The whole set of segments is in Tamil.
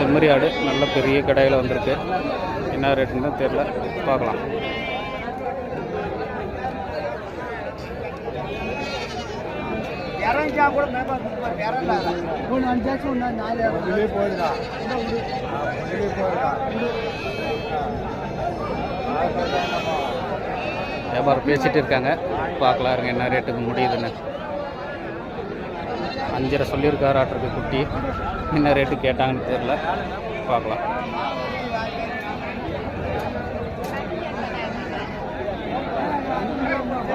செம்மறி ஆடு நல்ல பெரிய கடையில் வந்திருக்கு. என்ன ரேட்டுன்னு தெரில பார்க்கலாம். வியாபாரம் பேசிட்டு இருக்காங்க. பார்க்கலாம் இருங்க என்ன ரேட்டுக்கு முடியுதுன்னு. அஞ்சரை சொல்லியிருக்காரு ஆட்டுருக்கு குட்டி. என்ன ரேட்டு கேட்டாங்கன்னு தெரில பார்க்கலாம்.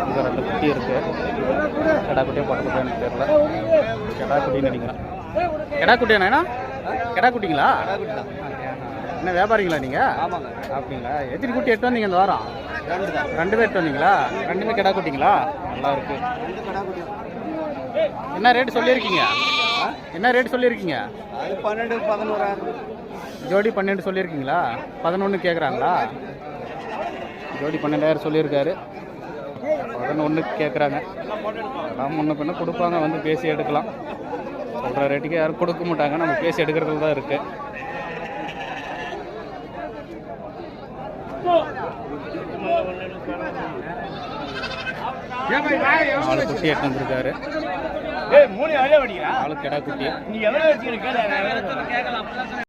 இங்க ரெண்டு குட்டி இருக்கு. கடா குட்டியா தெரில கடா குட்டின்னு நினைக்கிறேன். கடா குட்டியாண்ணா கடா குட்டிங்களா? என்ன வியாபாரிங்களா நீங்கள் ஆமாங்க அப்படிங்களா? எத்தனை குட்டி எட்டு வந்தீங்க இந்த வாரம்? ரெண்டு ரெண்டு பேர் வந்தீங்களா? ரெண்டுமே கிடா குட்டிங்களா? நல்லா இருக்கு. ரெண்டு கடா குட்டி என்ன ரேட் சொல்லியிருக்கீங்க? என்ன ரேட் சொல்லியிருக்கீங்க? பன்னெண்டு பதினோராயிரம் ஜோடி பன்னெண்டு சொல்லியிருக்கீங்களா? பதினொன்று கேட்குறாங்களா ஜோடி பன்னெண்டாயிரம் சொல்லியிருக்காரு. பதினொன்று கேட்குறாங்க எல்லாம் முன்ன பின்ன கொடுப்பாங்க வந்து பேசி எடுக்கலாம். சொல்கிற ரேட்டுக்கு யாரும் கொடுக்க மாட்டாங்க. நம்ம பேசி எடுக்கிறதுல தான் இருக்குது குட்டி எட்டு வந்திருக்காரு மூணு அழை வடிக்கிறா? நாலு கிடா குட்டி. நீ எவ்வளோ வச்சுக்கிற கேட்க